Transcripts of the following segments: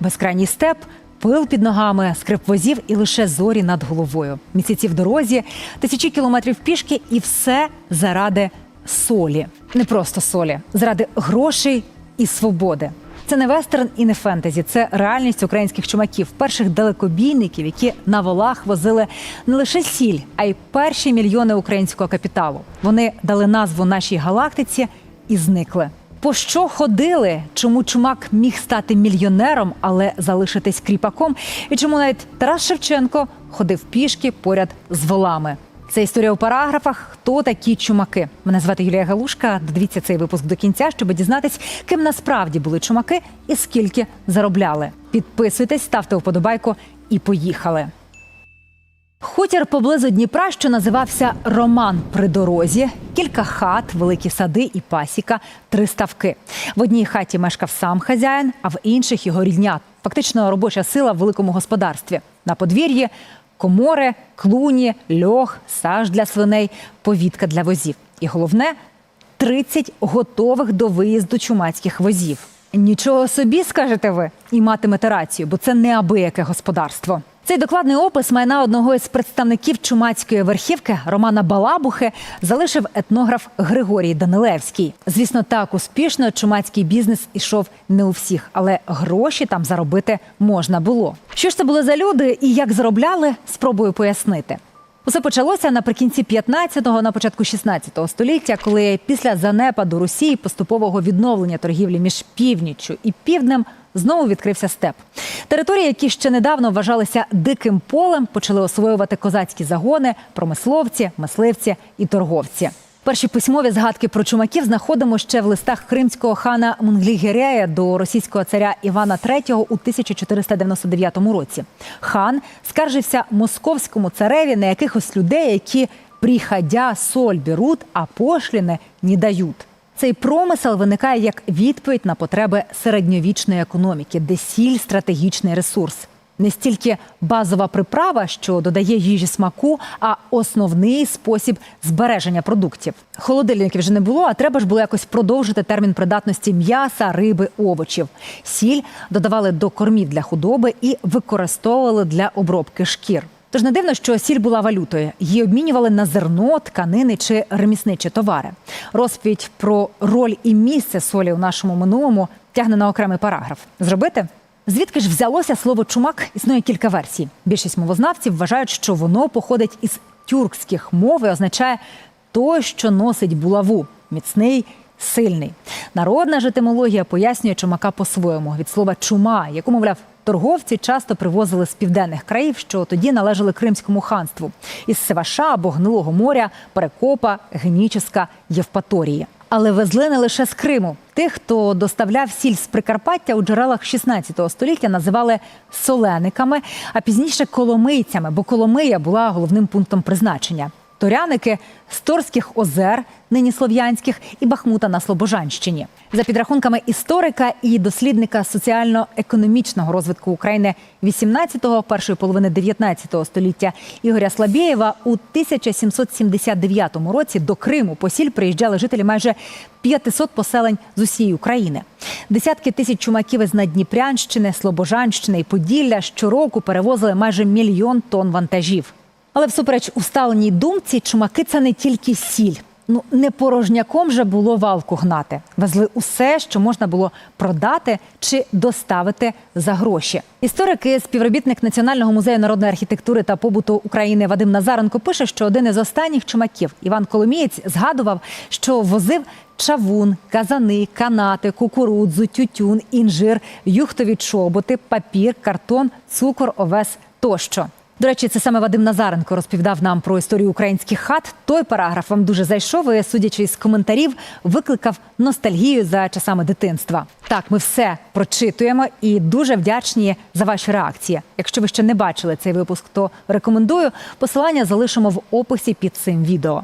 Безкрайній степ, пил під ногами, скрип возів і лише зорі над головою. Місяці в дорозі, тисячі кілометрів пішки, і все заради солі. Не просто солі, заради грошей і свободи. Це не вестерн і не фентезі, це реальність українських чумаків, перших далекобійників, які на волах возили не лише сіль, а й перші мільйони українського капіталу. Вони дали назву нашій галактиці і зникли. По що ходили? Чому чумак міг стати мільйонером, але залишитись кріпаком? І чому навіть Тарас Шевченко ходив пішки поряд з волами? Це історія у параграфах. Хто такі чумаки? Мене звати Юлія Галушка. Додивіться цей випуск до кінця, щоб дізнатись, ким насправді були чумаки і скільки заробляли. Підписуйтесь, ставте вподобайку і поїхали. Хутір поблизу Дніпра, що називався Роман при дорозі. Кілька хат, великі сади і пасіка, три ставки. В одній хаті мешкав сам хазяїн, а в інших його рідня. Фактично робоча сила в великому господарстві. На подвір'ї комори, клуні, льох, саж для свиней, повітка для возів. І головне 30 готових до виїзду чумацьких возів. Нічого собі, скажете ви, і матимете рацію, бо це неабияке господарство. Цей докладний опис майна одного із представників чумацької верхівки Романа Балабухи залишив етнограф Григорій Данилевський. Звісно, так успішно чумацький бізнес ішов не у всіх, але гроші там заробити можна було. Що ж це були за люди і як заробляли, спробую пояснити. Усе почалося наприкінці 15-го, на початку 16-го століття, коли після занепаду Росії поступового відновлення торгівлі між північчю і півднем знову відкрився степ. Території, які ще недавно вважалися диким полем, почали освоювати козацькі загони, промисловці, мисливці і торговці. Перші письмові згадки про чумаків знаходимо ще в листах кримського хана Мунглігерея до російського царя Івана III у 1499 році. Хан скаржився московському цареві на якихось людей, які приходя соль беруть, а пошліни не дають. Цей промисел виникає як відповідь на потреби середньовічної економіки, де сіль стратегічний ресурс. Не стільки базова приправа, що додає їжі смаку, а основний спосіб збереження продуктів. Холодильників вже не було, а треба ж було якось продовжити термін придатності м'яса, риби, овочів. Сіль додавали до кормів для худоби і використовували для обробки шкір. Тож не дивно, що сіль була валютою. Її обмінювали на зерно, тканини чи ремісничі товари. Розповідь про роль і місце солі у нашому минулому тягне на окремий параграф. Зробити? Звідки ж взялося слово чумак? Існує кілька версій. Більшість мовознавців вважають, що воно походить із тюркських мов і означає той, що носить булаву, міцний, сильний. Народна ж етимологія пояснює чумака по-своєму від слова чума, яку, мовляв, торговці часто привозили з південних країв, що тоді належали Кримському ханству із Севаша або Гнилого моря, Перекопа, Геніческа, Євпаторії. Але везли не лише з Криму. Тих, хто доставляв сіль з Прикарпаття у джерелах 16 століття, називали солениками, а пізніше коломийцями, бо Коломия була головним пунктом призначення. Торяники з Торських озер, нині слов'янських, і Бахмута на Слобожанщині. За підрахунками історика і дослідника соціально-економічного розвитку України 18-го, першої половини 19 століття Ігоря Слабєєва у 1779 році до Криму по сіль приїжджали жителі майже 500 поселень з усієї України. Десятки тисяч чумаків із Надніпрянщини, Слобожанщини і Поділля щороку перевозили майже мільйон тонн вантажів. Але всупереч усталеній думці, чумаки це не тільки сіль. Ну не порожняком же було валку гнати. Везли усе, що можна було продати чи доставити за гроші. Історики, співробітник Національного музею народної архітектури та побуту України Вадим Назаренко пише, що один із останніх чумаків Іван Коломієць згадував, що возив чавун, казани, канати, кукурудзу, тютюн, інжир, юхтові чоботи, папір, картон, цукор, овес тощо. До речі, це саме Вадим Назаренко розповідав нам про історію українських хат. Той параграф вам дуже зайшов і, судячи з коментарів, викликав ностальгію за часами дитинства. Так, ми все прочитуємо і дуже вдячні за ваші реакції. Якщо ви ще не бачили цей випуск, то рекомендую. Посилання залишимо в описі під цим відео.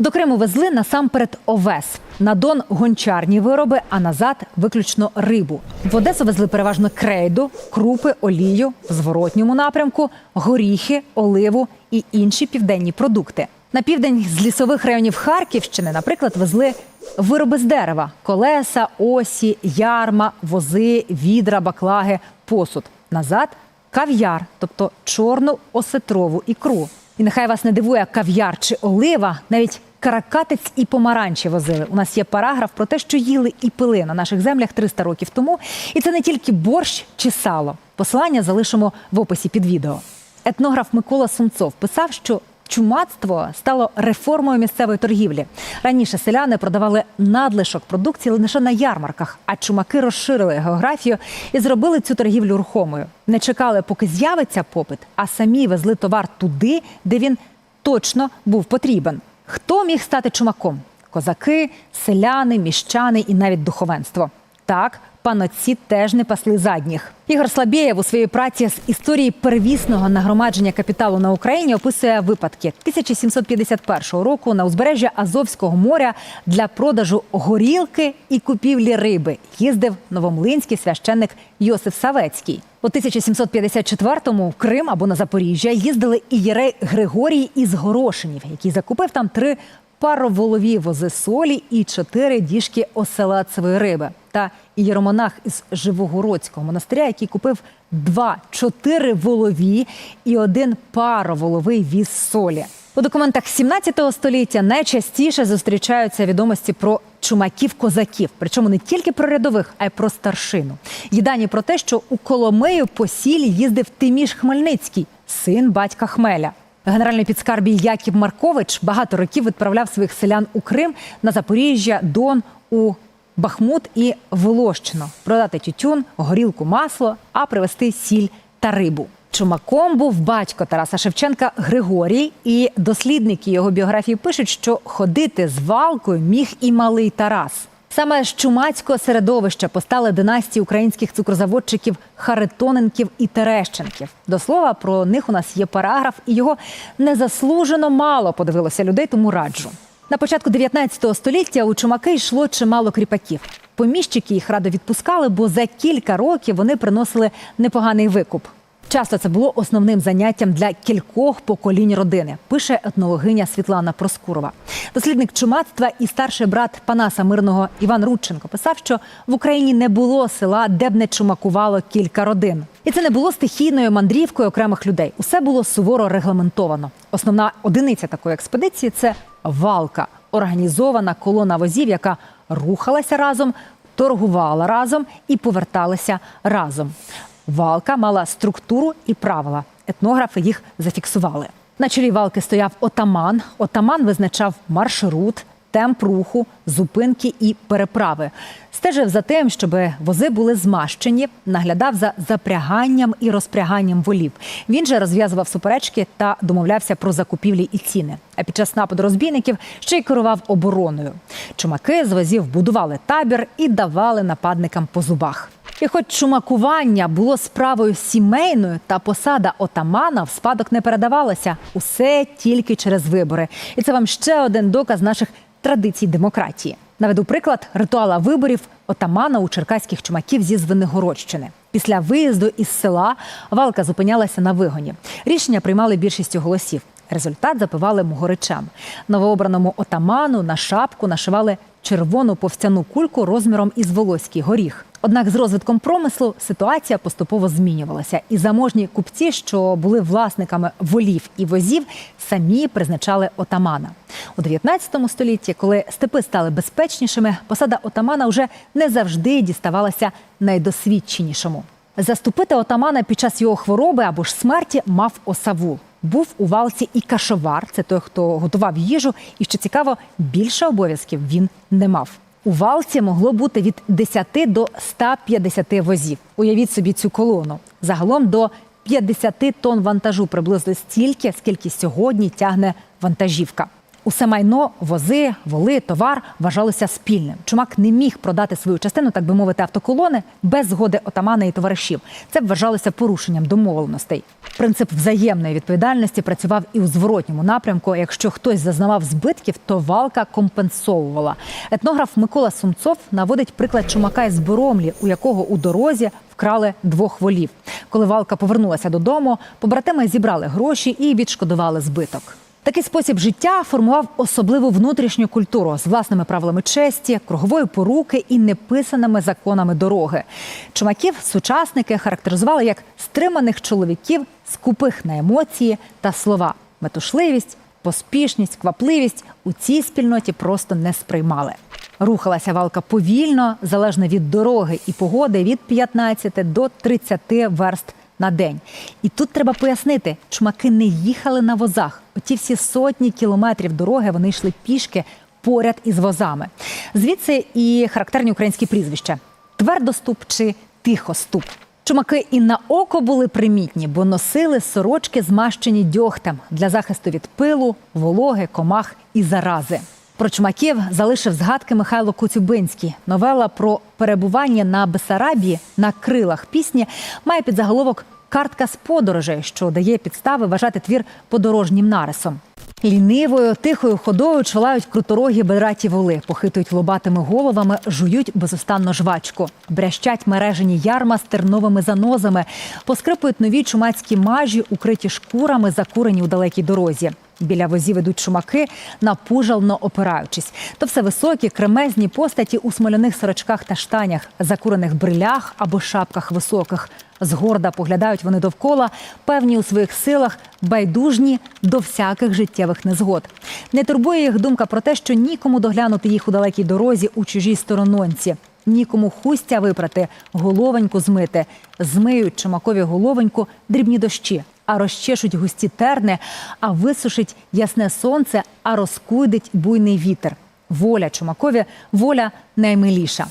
До Криму везли насамперед овес. На Дон гончарні вироби, а назад виключно рибу. В Одесу везли переважно крейду, крупи, олію, в зворотньому напрямку, горіхи, оливу і інші південні продукти. На південь з лісових районів Харківщини, наприклад, везли Вироби з дерева: колеса, осі, ярма, вози, відра, баклаги, посуд. Назад кав'яр, тобто чорну осетрову ікру. І нехай вас не дивує кав'яр чи олива, навіть каракатець і помаранчі возили. У нас є параграф про те, що їли і пили на наших землях 300 років тому. І це не тільки борщ чи сало. Посилання залишимо в описі під відео. Етнограф Микола Сумцов писав, що чумацтво стало реформою місцевої торгівлі. Раніше селяни продавали надлишок продукції лише на ярмарках, а чумаки розширили географію і зробили цю торгівлю рухомою. Не чекали, поки з'явиться попит, а самі везли товар туди, де він точно був потрібен. Хто міг стати чумаком? Козаки, селяни, міщани і навіть духовенство. Так, панотці теж не пасли задніх. Ігор Слабєєв у своїй праці з історії первісного нагромадження капіталу на Україні описує випадки 1751 року на узбережжя Азовського моря для продажу горілки і купівлі риби їздив новомлинський священник Йосиф Савецький. У 1754-му в Крим або на Запоріжжя їздили і єрей Григорій із Горошинів, який закупив там три пароволові вози солі і чотири діжки оселедцевої риби. Та ієромонах із Живогородського монастиря, який купив два чотири волові і один пароволовий віз солі. У документах 17 століття найчастіше зустрічаються відомості про чумаків-козаків, причому не тільки про рядових, а й про старшину. Є дані про те, що у Коломию по сілі їздив Тиміш Хмельницький, син батька Хмеля. Генеральний підскарбій Яків Маркович багато років відправляв своїх селян у Крим на Запоріжжя, Дон, у Бахмут і Волощину продати тютюн, горілку, масло, а привезти сіль та рибу. Чумаком був батько Тараса Шевченка Григорій, і дослідники його біографії пишуть, що ходити з валкою міг і малий Тарас. Саме з чумацького середовища постали династії українських цукрозаводчиків Харитоненків і Терещенків. До слова, про них у нас є параграф, і його незаслужено мало подивилося людей, тому раджу. На початку 19 століття у чумаки йшло чимало кріпаків. Поміщики їх радо відпускали, бо за кілька років вони приносили непоганий викуп. Часто це було основним заняттям для кількох поколінь родини, пише етнологиня Світлана Проскурова. Дослідник чумацтва і старший брат Панаса Мирного Іван Рудченко писав, що в Україні не було села, де б не чумакувало кілька родин. І це не було стихійною мандрівкою окремих людей. Усе було суворо регламентовано. Основна одиниця такої експедиції це валка, організована колона возів, яка рухалася разом, торгувала разом і поверталася разом. Валка мала структуру і правила. Етнографи їх зафіксували. На чолі валки стояв отаман. Отаман визначав маршрут, темп руху, зупинки і переправи. Стежив за тим, щоб вози були змащені, наглядав за запряганням і розпряганням волів. Він же розв'язував суперечки та домовлявся про закупівлі і ціни. А під час нападу розбійників ще й керував обороною. Чумаки з возів будували табір і давали нападникам по зубах. І хоч чумакування було справою сімейною, та посада отамана в спадок не передавалася. Усе тільки через вибори. І це вам ще один доказ наших традицій демократії. Наведу приклад ритуала виборів отамана у черкаських чумаків зі Звенигородщини. Після виїзду із села валка зупинялася на вигоні. Рішення приймали більшістю голосів. Результат запивали могоричем. Новообраному отаману на шапку нашивали червону повстяну кульку розміром із волоський горіх. Однак з розвитком промислу ситуація поступово змінювалася, і заможні купці, що були власниками волів і возів, самі призначали отамана. У 19 столітті, коли степи стали безпечнішими, посада отамана вже не завжди діставалася найдосвідченішому. Заступити отамана під час його хвороби або ж смерті мав осавул. Був у валці і кашовар, це той, хто готував їжу, і що цікаво, більше обов'язків він не мав. У валці могло бути від 10 до 150 возів. Уявіть собі цю колону. Загалом до 50 тонн вантажу приблизно стільки, скільки сьогодні тягне вантажівка. Усе майно, вози, воли, товар вважалося спільним. Чумак не міг продати свою частину, так би мовити, автоколони без згоди отамана і товаришів. Це вважалося порушенням домовленостей. Принцип взаємної відповідальності працював і у зворотньому напрямку. Якщо хтось зазнавав збитків, то валка компенсовувала. Етнограф Микола Сумцов наводить приклад чумака із Боромлі, у якого у дорозі вкрали двох волів. Коли валка повернулася додому, побратими зібрали гроші і відшкодували збиток. Такий спосіб життя формував особливу внутрішню культуру з власними правилами честі, кругової поруки і неписаними законами дороги. Чумаків сучасники характеризували як стриманих чоловіків, скупих на емоції та слова. Метушливість, поспішність, квапливість у цій спільноті просто не сприймали. Рухалася валка повільно, залежно від дороги і погоди, від 15 до 30 верст на день. І тут треба пояснити, чумаки не їхали на возах. Оті всі сотні кілометрів дороги вони йшли пішки поряд із возами. Звідси і характерні українські прізвища: твердоступ чи тихоступ. Чумаки і на око були примітні, бо носили сорочки, змащені дьогтем для захисту від пилу, вологи, комах і зарази. Про чумаків залишив згадки Михайло Коцюбинський. Новела про перебування на Бесарабії на крилах пісні має під заголовок Картка з подорожей, що дає підстави вважати твір подорожнім нарисом. Лінивою, тихою ходою чолають круторогі бедраті воли, похитують лобатими головами, жують безустанно жвачку, брящать мережені ярма з терновими занозами, поскрипують нові чумацькі мажі, укриті шкурами, закурені у далекій дорозі. Біля возів ідуть чумаки, напужално опираючись. То все високі, кремезні постаті у смоляних сорочках та штанях, закурених брилях або шапках високих. Згорда поглядають вони довкола, певні у своїх силах, байдужні до всяких життєвих незгод. Не турбує їх думка про те, що нікому доглянути їх у далекій дорозі у чужій сторононці, нікому хустя випрати, головоньку змити, змиють чумакові головоньку дрібні дощі, а розчешуть густі терни, а висушить ясне сонце, а розкуйдить буйний вітер. Воля чумакові, воля наймиліша.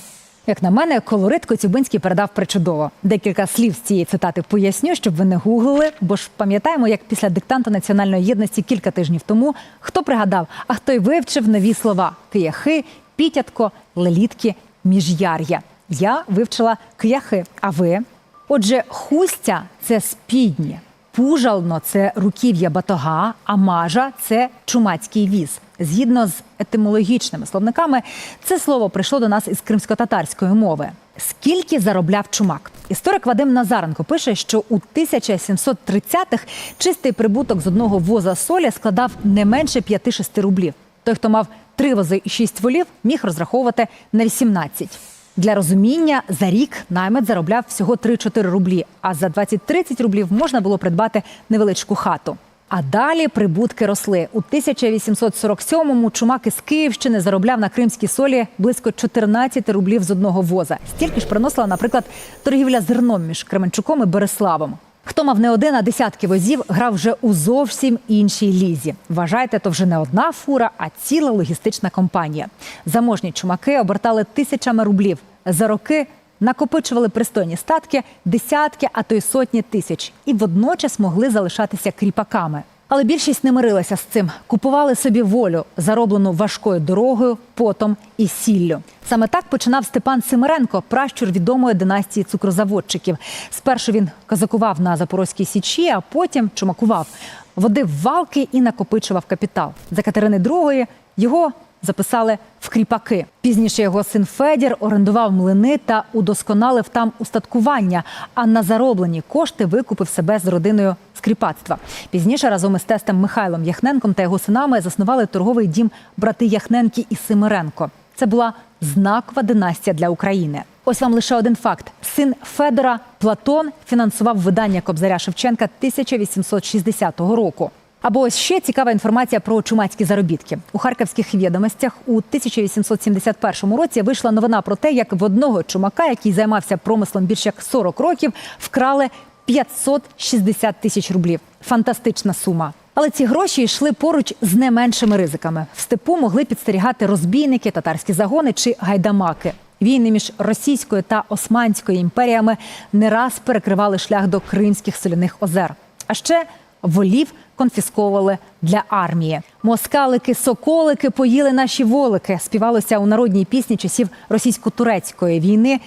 Як на мене, колорит Коцюбинський передав причудово. Декілька слів з цієї цитати поясню, щоб ви не гуглили, бо ж пам'ятаємо, як після диктанту національної єдності кілька тижнів тому хто пригадав, а хто й вивчив нові слова: кияхи, пітятко, лелітки, міжяр'я. Я вивчила кияхи. А ви? Отже, хустя це спідні. Пужално це руків'я батога, а мажа це чумацький віз. Згідно з етимологічними словниками, це слово прийшло до нас із кримсько-татарської мови. Скільки заробляв чумак? Історик Вадим Назаренко пише, що у 1730-х чистий прибуток з одного воза солі складав не менше 5-6 рублів. Той, хто мав три вози і шість волів, міг розраховувати на 18. Для розуміння за рік наймет заробляв всього 3-4 рублі, а за 20-30 рублів можна було придбати невеличку хату. А далі прибутки росли. У 1847-му чумак із Київщини заробляв на кримській солі близько 14 рублів з одного воза. Стільки ж приносила, наприклад, торгівля зерном між Кременчуком і Береславом. Хто мав не один, а десятки возів, грав вже у зовсім іншій лізі. Вважайте, то вже не одна фура, а ціла логістична компанія. Заможні чумаки обертали тисячами рублів. За роки накопичували пристойні статки, десятки, а то й сотні тисяч, і водночас могли залишатися кріпаками. Але більшість не мирилася з цим. Купували собі волю, зароблену важкою дорогою, потом і сіллю. Саме так починав Степан Симиренко, пращур відомої династії цукрозаводчиків. Спершу він казакував на Запорозькій січі, а потім чумакував, водив валки і накопичував капітал. За Катерини II його записали в кріпаки. Пізніше його син Федір орендував млини та удосконалив там устаткування. А на зароблені кошти викупив себе з родиною з кріпацтва. Пізніше разом із тестем Михайлом Яхненком та його синами заснували торговий дім брати Яхненки і Симиренко. Це була знакова династія для України. Ось вам лише один факт: син Федора Платон фінансував видання Кобзаря Шевченка 1860 року. Або ось ще цікава інформація про чумацькі заробітки. У харківських відомостях у 1871 році вийшла новина про те, як в одного чумака, який займався промислом більш як 40 років, вкрали 560 тисяч рублів. Фантастична сума. Але ці гроші йшли поруч з не меншими ризиками. В степу могли підстерігати розбійники, татарські загони чи гайдамаки. Війни між Російською та Османською імперіями не раз перекривали шлях до Кримських соляних озер. А ще волів конфісковували для армії. Москалики, соколики поїли наші волики. Співалося у народній пісні часів російсько-турецької війни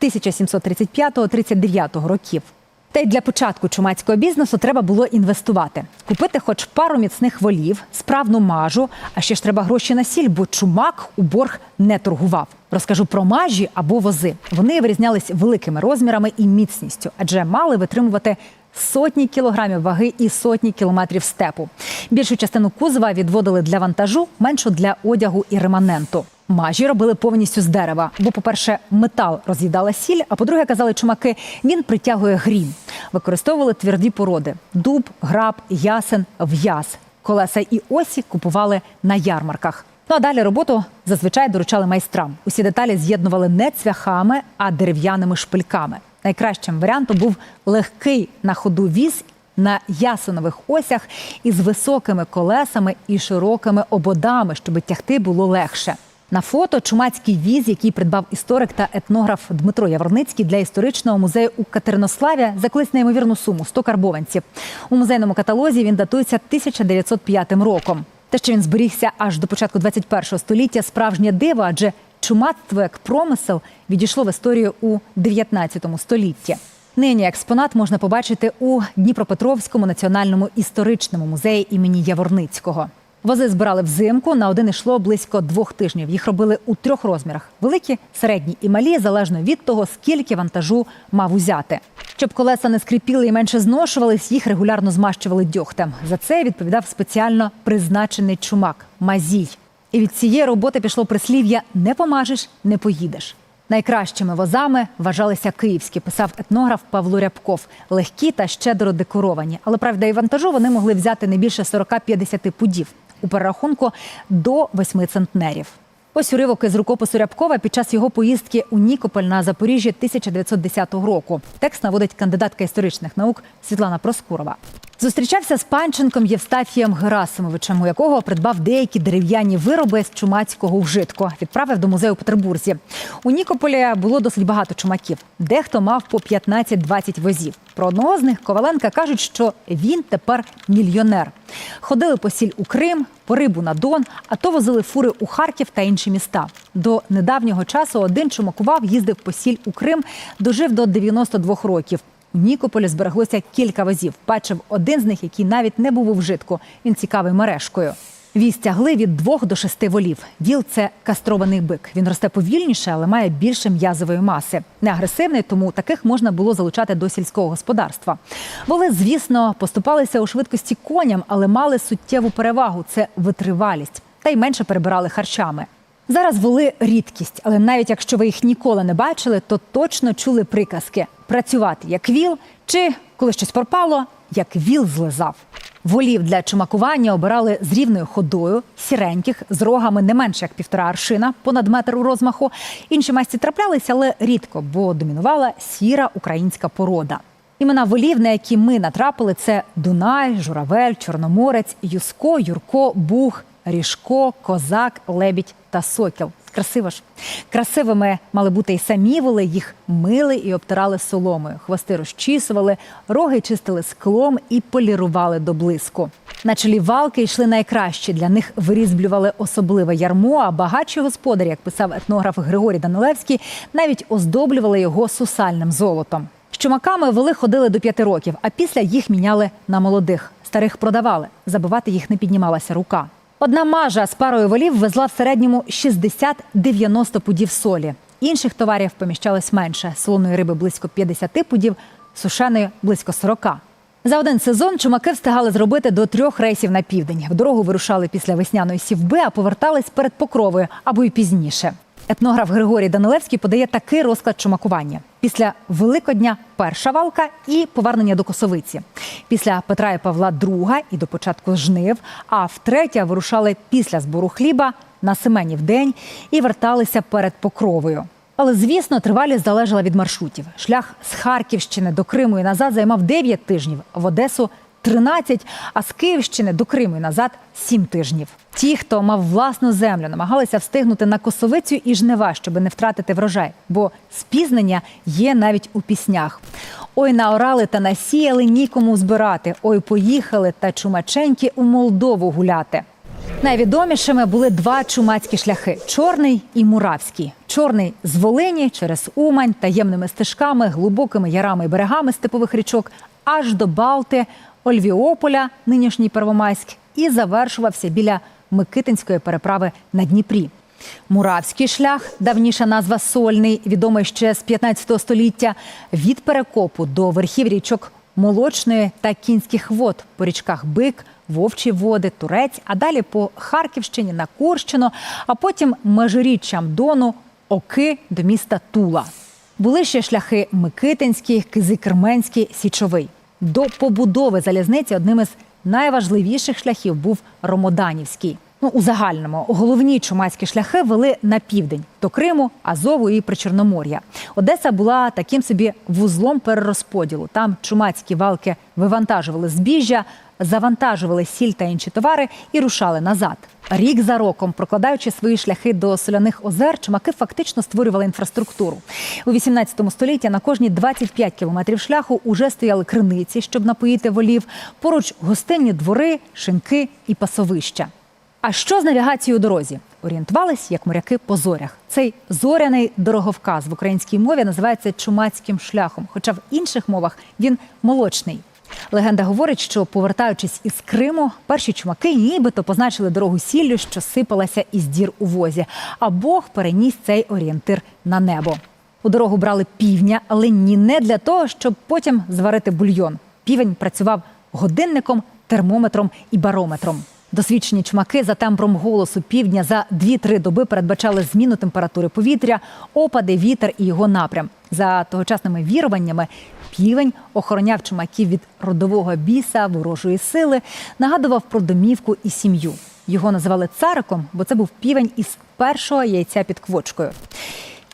1735-39 років. Та й для початку чумацького бізнесу треба було інвестувати, купити хоч пару міцних волів, справну мажу, а ще ж треба гроші на сіль, бо чумак у борг не торгував. Розкажу про мажі або вози. Вони вирізнялись великими розмірами і міцністю, адже мали витримувати сотні кілограмів ваги і сотні кілометрів степу. Більшу частину кузова відводили для вантажу, меншу для одягу і реманенту. Мажі робили повністю з дерева, бо, по-перше, метал роз'їдала сіль, а по-друге, казали чумаки, він притягує грім. Використовували тверді породи: дуб, граб, ясен, в'яз. Колеса і осі купували на ярмарках. Ну а далі роботу зазвичай доручали майстрам. Усі деталі з'єднували не цвяхами, а дерев'яними шпильками. Найкращим варіантом був легкий на ходу віз на ясенових осях із високими колесами і широкими ободами, щоб тягти було легше. На фото чумацький віз, який придбав історик та етнограф Дмитро Яворницький для історичного музею у Катеринославі, за неймовірну суму 100 карбованців. У музейному каталозі він датується 1905 роком. Те, що він зберігся аж до початку 21 століття, справжнє диво, адже чумацтво як промисел відійшло в історію у 19 столітті. Нині експонат можна побачити у Дніпропетровському національному історичному музеї імені Яворницького. Вози збирали взимку. На один йшло близько двох тижнів. Їх робили у трьох розмірах: великі, середні і малі, залежно від того, скільки вантажу мав узяти. Щоб колеса не скрипіли і менше зношувались, їх регулярно змащували дьогтем. За це відповідав спеціально призначений чумак мазій. І від цієї роботи пішло прислів'я не помажеш, не поїдеш. Найкращими возами вважалися київські, писав етнограф Павло Рябков. Легкі та щедро декоровані. Але правда, і вантажу вони могли взяти не більше 40-50 пудів у перерахунку до 8 центнерів. Ось уривок із рукопису Рябкова під час його поїздки у Нікополь на Запоріжжі 1910 року. Текст наводить кандидатка історичних наук Світлана Проскурова. Зустрічався з панченком Євстафієм Герасимовичем, у якого придбав деякі дерев'яні вироби з чумацького вжитку. Відправив до музею у Петербурзі. У Нікополі було досить багато чумаків. Дехто мав по 15-20 возів. Про одного з них Коваленка кажуть, що він тепер мільйонер. Ходили по сіль у Крим, по рибу на Дон, а то возили фури у Харків та інші міста. До недавнього часу один чумакував, їздив по сіль у Крим, дожив до 92 років. У Нікополі збереглося кілька возів. Бачив один з них, який навіть не був у вжитку. Він цікавий мережкою. Віз тягли від двох до шести волів. Віл це кастрований бик. Він росте повільніше, але має більше м'язової маси. Не агресивний, тому таких можна було залучати до сільського господарства. Воли, звісно, поступалися у швидкості коням, але мали суттєву перевагу це витривалість, та й менше перебирали харчами. Зараз воли рідкість, але навіть якщо ви їх ніколи не бачили, то точно чули приказки працювати як віл, чи коли щось пропало, як віл злизав. Волів для чумакування обирали з рівною ходою, сіреньких, з рогами не менше як півтора аршина, понад метр у розмаху. Інші масті траплялися, але рідко, бо домінувала сіра українська порода. Імена волів, на які ми натрапили, це Дунай, Журавель, Чорноморець, Юско, Юрко, Буг, Ріжко, Козак, Лебідь та Сокіл. Красиво ж. Красивими мали бути і самі воли, їх мили і обтирали соломою. Хвости розчісували, роги чистили склом і полірували до блиску. На чолі валки йшли найкращі. Для них вирізблювали особливе ярмо, а багатші господарі, як писав етнограф Григорій Данилевський, навіть оздоблювали його сусальним золотом. З чумаками воли ходили до п'яти років, а після їх міняли на молодих. Старих продавали. Забивати їх не піднімалася рука. Одна мажа з парою волів везла в середньому 60-90 пудів солі. Інших товарів поміщалось менше. Солоної риби близько 50 пудів, сушеної близько 40. За один сезон чумаки встигали зробити до трьох рейсів на південь. В дорогу вирушали після весняної сівби, а повертались перед покровою або й пізніше. Етнограф Григорій Данилевський подає такий розклад чумакування: після Великодня перша валка і повернення до косовиці. Після Петра і Павла друга і до початку жнив. А втретє вирушали після збору хліба на Семенів день і верталися перед покровою. Але звісно, тривалість залежала від маршрутів. Шлях з Харківщини до Криму і назад займав 9 тижнів, в Одесу 13, а з Київщини до Криму і назад 7 тижнів. Ті, хто мав власну землю, намагалися встигнути на косовицю і жнива, щоб не втратити врожай, бо спізнення є навіть у піснях. Ой, наорали та насіяли нікому збирати. Ой, поїхали та чумаченьки у Молдову гуляти. Найвідомішими були два чумацькі шляхи чорний і муравський. Чорний з Волині через Умань таємними стежками, глибокими ярами і берегами степових річок, аж до Балти, Ольвіополя, нинішній Первомайськ, і завершувався біля Микитинської переправи на Дніпрі. Муравський шлях, давніша назва Сольний, відомий ще з 15 століття, від перекопу до верхів річок молочної та кінських вод по річках Бик, Вовчі води, Турець, а далі по Харківщині на Курщину, а потім межиріччям Дону, Оки до міста Тула. Були ще шляхи Микитинський, Кизикерменський, Січовий. До побудови залізниці одним із найважливіших шляхів був Ромоданівський. Ну, у загальному головні чумацькі шляхи вели на південь до Криму, Азову і Причорномор'я. Одеса була таким собі вузлом перерозподілу. Там чумацькі валки вивантажували збіжжя, завантажували сіль та інші товари і рушали назад. Рік за роком, прокладаючи свої шляхи до соляних озер, чумаки фактично створювали інфраструктуру. У 18 столітті на кожні 25 кілометрів шляху уже стояли криниці, щоб напоїти волів. Поруч гостинні двори, шинки і пасовища. А що з навігацією у дорозі? Орієнтувались як моряки по зорях. Цей зоряний дороговказ в українській мові називається чумацьким шляхом, хоча в інших мовах він молочний. Легенда говорить, що повертаючись із Криму, перші чумаки нібито позначили дорогу сіллю, що сипалася із дір у возі. А Бог переніс цей орієнтир на небо. У дорогу брали півня, але ні не для того, щоб потім зварити бульйон. Півень працював годинником, термометром і барометром. Досвідчені чумаки за тембром голосу півдня за 2-3 доби передбачали зміну температури повітря, опади, вітер і його напрям. За тогочасними віруваннями, півень охороняв чумаків від родового біса, ворожої сили, нагадував про домівку і сім'ю. Його називали цариком, бо це був півень із першого яйця під квочкою.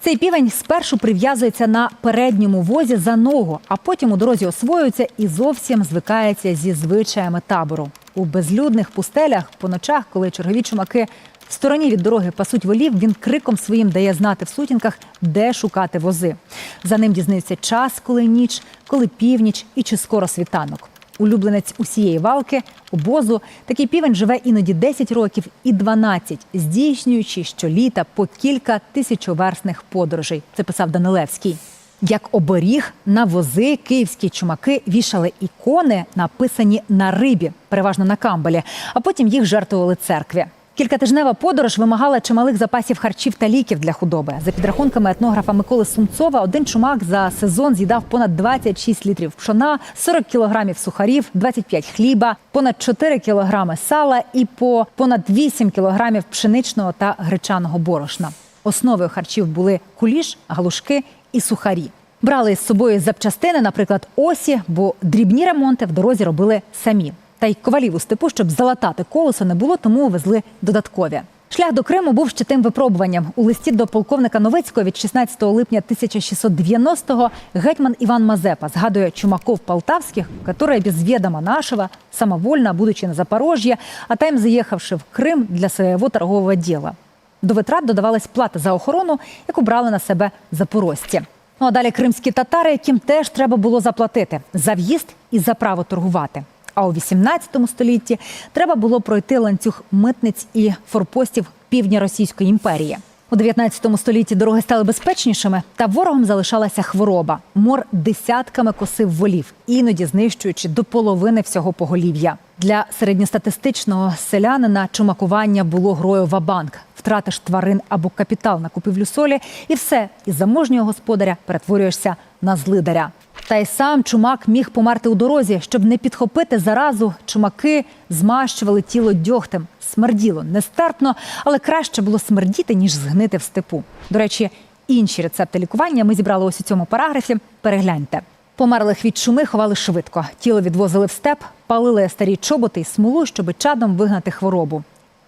Цей півень спершу прив'язується на передньому возі за ногу, а потім у дорозі освоюється і зовсім звикається зі звичаями табору. У безлюдних пустелях по ночах, коли чергові чумаки стороні від дороги пасуть волів, він криком своїм дає знати в сутінках, де шукати вози. За ним дізнаються час, коли ніч, коли північ і чи скоро світанок. Улюбленець усієї валки, обозу, такий півень живе іноді 10 років і 12, здійснюючи щоліта по кілька тисячоверсних подорожей. Це писав Данилевський. Як оберіг на вози київські чумаки вішали ікони, написані на рибі, переважно на камбелі, а потім їх жертвували церкві. Кількатижнева подорож вимагала чималих запасів харчів та ліків для худоби. За підрахунками етнографа Миколи Сумцова, один чумак за сезон з'їдав понад 26 літрів пшона, 40 кілограмів сухарів, 25 хліба, понад 4 кілограми сала і по понад 8 кілограмів пшеничного та гречаного борошна. Основою харчів були куліш, галушки і сухарі. Брали з собою запчастини, наприклад, осі, бо дрібні ремонти в дорозі робили самі. Та й ковалів у степу, щоб залатати колесо, не було, тому везли додаткові. Шлях до Криму був ще тим випробуванням. У листі до полковника Новицького від 16 липня 1690-го гетьман Іван Мазепа згадує чумаков полтавських, которые без ведома нашего, самовольно, будучи на Запорожье, а там заїхавши в Крим для своєго торгового діла. До витрат додавалась плата за охорону, яку брали на себе запорожці. Ну а далі кримські татари, яким теж треба було заплатити за в'їзд і за право торгувати. А у 18 столітті треба було пройти ланцюг митниць і форпостів півдня Російської імперії. У 19 столітті дороги стали безпечнішими, та ворогом залишалася хвороба. Мор десятками косив волів, іноді знищуючи до половини всього поголів'я. Для середньостатистичного селянина чумакування було грою вабанк. Втратиш тварин або капітал на купівлю солі, і все із заможнього господаря перетворюєшся на злидаря. Та й сам чумак міг померти у дорозі, щоб не підхопити заразу. Чумаки змащували тіло дьогтем. Смерділо нестерпно, але краще було смердіти, ніж згнити в степу. До речі, інші рецепти лікування ми зібрали ось у цьому параграфі. Перегляньте. Померлих від чуми ховали швидко. Тіло відвозили в степ, палили старі чоботи й смолу, щоб чадом вигнати хворобу.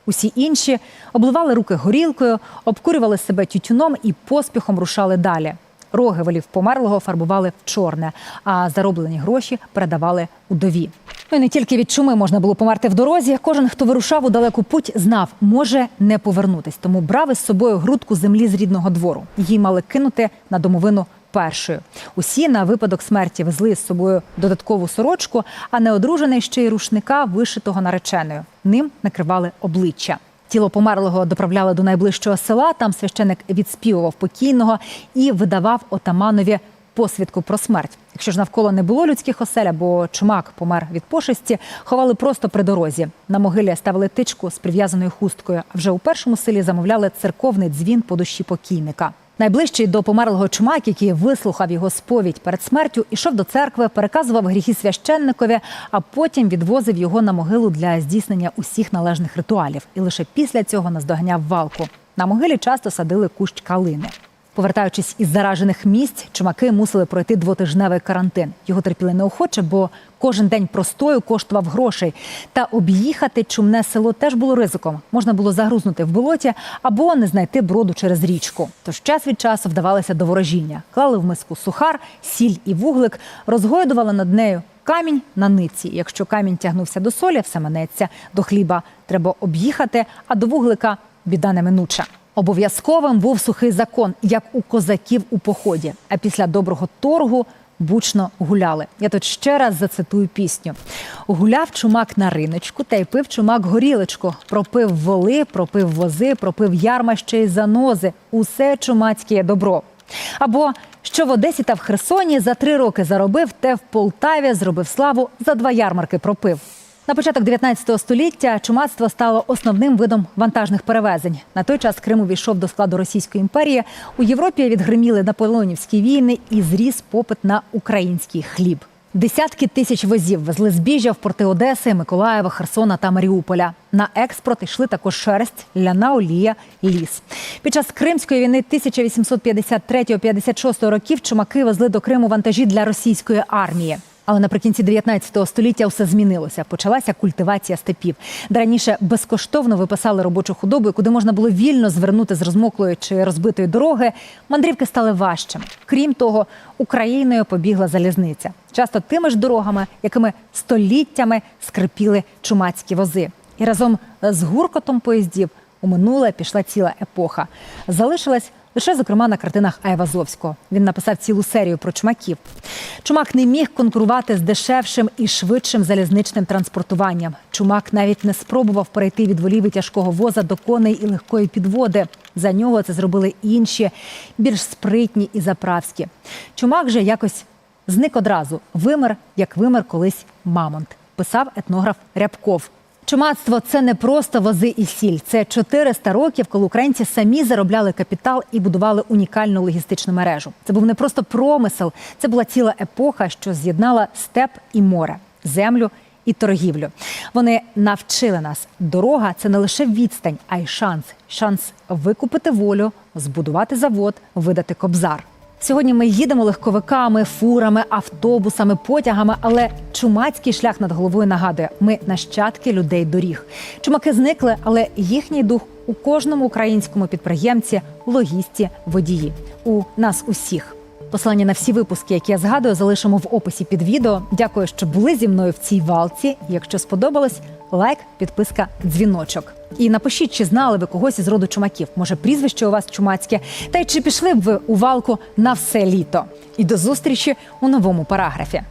Усі інші обливали руки горілкою, обкурювали себе тютюном і поспіхом рушали далі. Роги волів померлого фарбували в чорне, а зароблені гроші передавали удові. Ну і не тільки від чуми можна було померти в дорозі. Кожен, хто вирушав у далеку путь, знав, може не повернутись. Тому брав із собою грудку землі з рідного двору. Її мали кинути на домовину першою. Усі на випадок смерті везли з собою додаткову сорочку, а неодружений ще й рушника, вишитого нареченою. Ним накривали обличчя. Тіло померлого доправляли до найближчого села. Там священик відспівував покійного і видавав отаманові посвідку про смерть. Якщо ж навколо не було людських осель, бо чумак помер від пошесті, ховали просто при дорозі. На могилі ставили тичку з прив'язаною хусткою. А вже у першому селі замовляли церковний дзвін по душі покійника. Найближчий до померлого чумак, який вислухав його сповідь перед смертю, ішов до церкви, переказував гріхи священникові, а потім відвозив його на могилу для здійснення усіх належних ритуалів. І лише після цього наздоганяв валку. На могилі часто садили кущ калини. Повертаючись із заражених місць, чумаки мусили пройти двотижневий карантин. Його терпіли неохоче, бо кожен день простою коштував грошей. Та об'їхати чумне село теж було ризиком. Можна було загрузнути в болоті або не знайти броду через річку. Тож час від часу вдавалися до ворожіння. Клали в миску сухар, сіль і вуглик, розгойдували над нею камінь на ниці. Якщо камінь тягнувся до солі, все минеться. До хліба треба об'їхати, а до вуглика біда неминуча. Обов'язковим був сухий закон, як у козаків у поході. А після доброго торгу бучно гуляли. Я тут ще раз зацитую пісню: гуляв чумак на риночку, та й пив чумак горілочку. Пропив воли, пропив вози, пропив ярма ще й занози. Усе чумацьке добро. Або що в Одесі та в Херсоні за три роки заробив, те в Полтаві зробив славу за два ярмарки пропив. На початок 19 століття чумацтво стало основним видом вантажних перевезень. На той час Крим увійшов до складу Російської імперії. У Європі відгриміли наполеонівські війни і зріс попит на український хліб. Десятки тисяч возів везли збіжжя в порти Одеси, Миколаєва, Херсона та Маріуполя. На експорт йшли також шерсть, ляна олія, ліс. Під час Кримської війни 1853-56 років чумаки везли до Криму вантажі для російської армії. Але наприкінці 19 століття все змінилося. Почалася культивація степів, де раніше безкоштовно виписали робочу худобу, куди можна було вільно звернути з розмоклої чи розбитої дороги. Мандрівки стали важчими. Крім того, Україною побігла залізниця, часто тими ж дорогами, якими століттями скрипіли чумацькі вози. І разом з гуркотом поїздів у минуле пішла ціла епоха. Залишилась лише зокрема на картинах Айвазовського. Він написав цілу серію про чумаків. Чумак не міг конкурувати з дешевшим і швидшим залізничним транспортуванням. Чумак навіть не спробував перейти від волів і тяжкого воза до коней і легкої підводи. За нього це зробили інші, більш спритні і заправські. Чумак же якось зник одразу, вимер, як вимер колись мамонт, писав етнограф Рябков. Чумацтво це не просто вози і сіль. Це 400 років, коли українці самі заробляли капітал і будували унікальну логістичну мережу. Це був не просто промисел, це була ціла епоха, що з'єднала степ і море, землю і торгівлю. Вони навчили нас. Дорога це не лише відстань, а й шанс. Шанс викупити волю, збудувати завод, видати кобзар. Сьогодні ми їдемо легковиками, фурами, автобусами, потягами, але чумацький шлях над головою нагадує: ми нащадки людей доріг. Чумаки зникли, але їхній дух у кожному українському підприємці, логісті, водії. У нас усіх. Посилання на всі випуски, які я згадую, залишимо в описі під відео. Дякую, що були зі мною в цій валці. Якщо сподобалось, лайк, підписка, дзвіночок. І напишіть, чи знали ви когось із роду чумаків. Може, прізвище у вас чумацьке, та й чи пішли б ви у валку на все літо. І до зустрічі у новому параграфі.